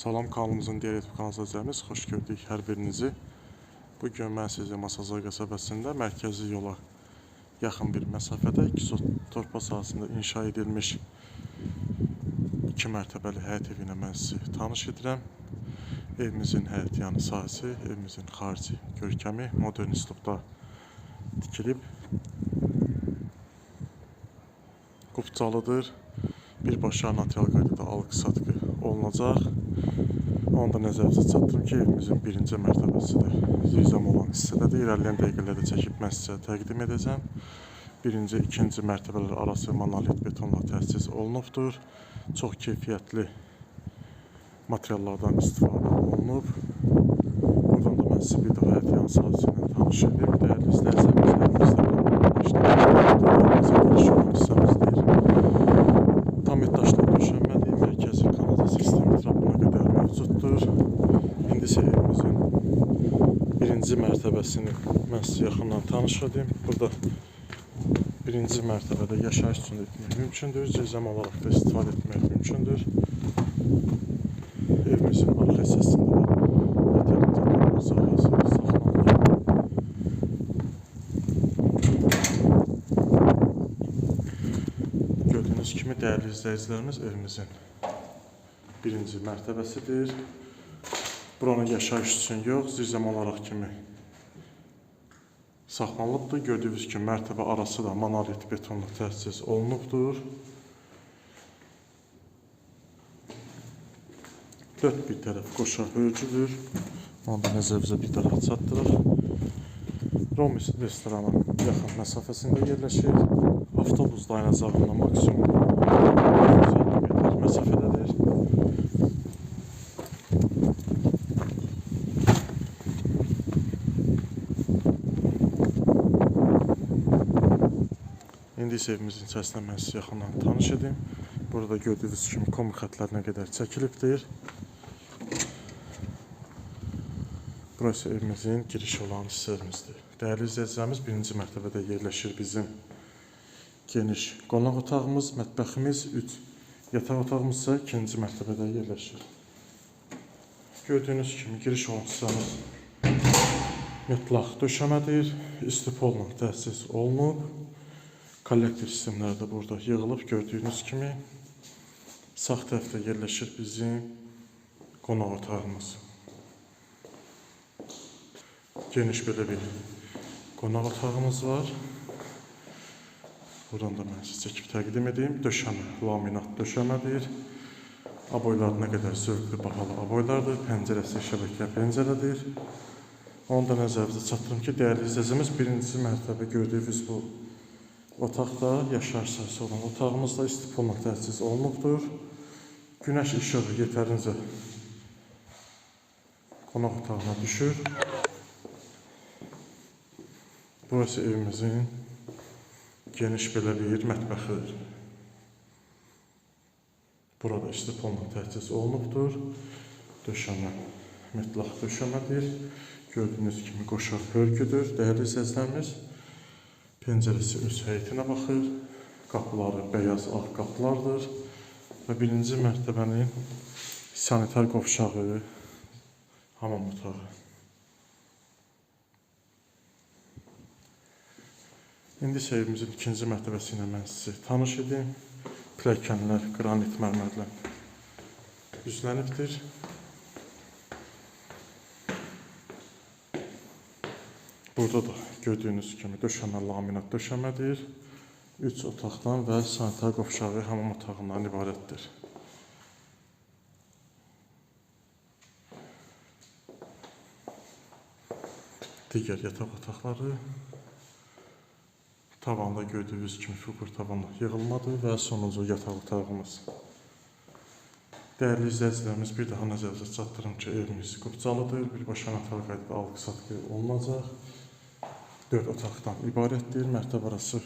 Salam kanalımızın diğer YouTube kanalına izləyiniz. Xoş gördük hər birinizi. Bu gün mən sizə Masazor qəsəbəsində mərkəzi yola yaxın bir məsafədə 200 torpa sahəsində inşa edilmiş iki mərtəbəli həyət evi ilə mən sizi tanış edirəm. Evimizin həyət yanı sahəsi, evimizin xarici görkəmi modern üslubda tikilib. Qubcalıdır. Birbaşa natural qaydada alqı-satqı olunacaq. Onu da nəzərinizə çatdırım ki, evimizin birinci mərtəbəsidir. Zirzəm olan hissədədir. İrəliyən dəqiqələrdə çəkib mən sizə təqdim edəcəm. Birinci, ikinci mərtəbələr arası monolit betonla təchiz olunubdur. Çox keyfiyyətli materiallardan istifadə olunub. Buradan da mən sizə bir daha həyat yan sahəsi ilə tanış edeyim. Dəyərli izləyicilərimiz, birinci mərtəbəsini mən sizə yaxından tanış edeyim. Burada birinci mərtəbədə yaşayış üçün etmək mümkündür, cəzəm olaraq da istifadə etmək mümkündür. Evimizin arxa hissəsində də yetərincə dolma sahəsi saxlanılır. Kimi dəyərli izləyicilərimiz evimizin birinci mərtəbəsidir. Buranı yaşayış üçün yox, zirzəm olaraq kimi saxlanılıbdır. Gördüyünüz kimi mərtəbə arası da monolit betonla təchiz olunubdur. Dörd bir tərəf qoşa hörgüdür. Onu da nəzərinizə bir daha çatdırır. Romis restoranın yaxın məsafəsində yerləşir. Avtobus dayanacağından maksimum 150 metr məsafədədir. İndi isə evimizin içərisində mən sizə yaxından tanış edim. Burada gördüyünüz kimi komik xətlərinə qədər çəkilibdir. Burası evimizin giriş olan hissəmizdir. Dəyərli izləyicilərimiz, birinci mərtəbədə yerləşir bizim geniş qonaq otağımız, mətbəximiz, 3 yataq otağımız isə ikinci mərtəbədə yerləşir. Gördüyünüz kimi giriş olan hissəmiz mütləq döşəmədir, istipolla təchiz olunub. Kollektor sistemləri də burada yığılıb gördüyünüz kimi. Sağ tərəfdə yerləşir bizim qonaq otağımız. Geniş belə bir qonaq otağımız var. Buradan da mən sizə çəkib təqdim edeyim. Döşəmə, laminat döşəmədir. Aboylar nə qədər zövqlü, bahalı aboylardır. Pəncərəsi şəbəkə pəncərədir. Onu da nəzərinizə çatdırım ki, dəyərli izləyicimiz, birinci mərtəbə gördüyünüz bu otaqda sahəsi olan otağımızda istipolla təchiz olunubdur. Günəş işığı yetərincə qonaq otağına düşür. Burası evimizin geniş belə bir mətbəxidir. Burada istipolla təchiz olunubdur. Döşəmə mütləq döşəmədir. Gördüyünüz kimi qoşa hörgüdür. Dəyərli izləyicilərimiz, pəncərəsi öz həyətinə baxır. Qapıları bəyaz ağ qapılardır və birinci mərtəbənin sanitar qovşağı, hamam otağı. İndi isə evimizin ikinci mərtəbəsi ilə mən sizi tanış edim. Pilləkənlər qranit mərmərlə üzlənibdir. Burada da gördüyünüz kimi döşəmə laminat döşəmədir. 3 otaqdan və sanitar qovşağı hamam otağından ibarətdir. Digər yataq otaqları tavanda gördüyünüz kimi figur tavanla yığılmadır və sonuncu yataq otağımız. Dəyərli izləyicilərimiz, bir daha nəzərinizə çatdırım ki, evimiz qubcalıdır, birbaşa natal qaydada alqı-satqı olunacaq. 4 otaqdan ibarətdir. Mərtəbə arası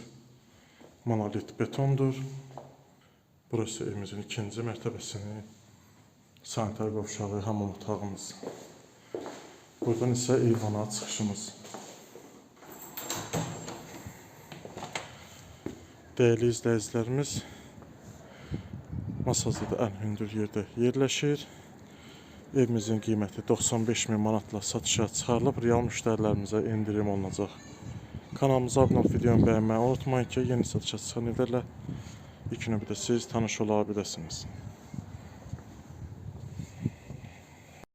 monolit betondur. Burası evimizin ikinci mərtəbəsinin sanitar qovşağı, hamam otağımız. Buradan isə eyvana çıxışımız. Dəyərli izləyicilərimiz, Masazda da ən hündür yerdə yerləşir. Evimizin qiyməti 95 min manatla satışa çıxarılıb. Real müştərilərimizə endirim olunacaq. Kanalımıza abunə olub videonu bəyənməyi unutmayın ki, yeni satışa çıxan illərlə ilk növbədə siz tanış ola.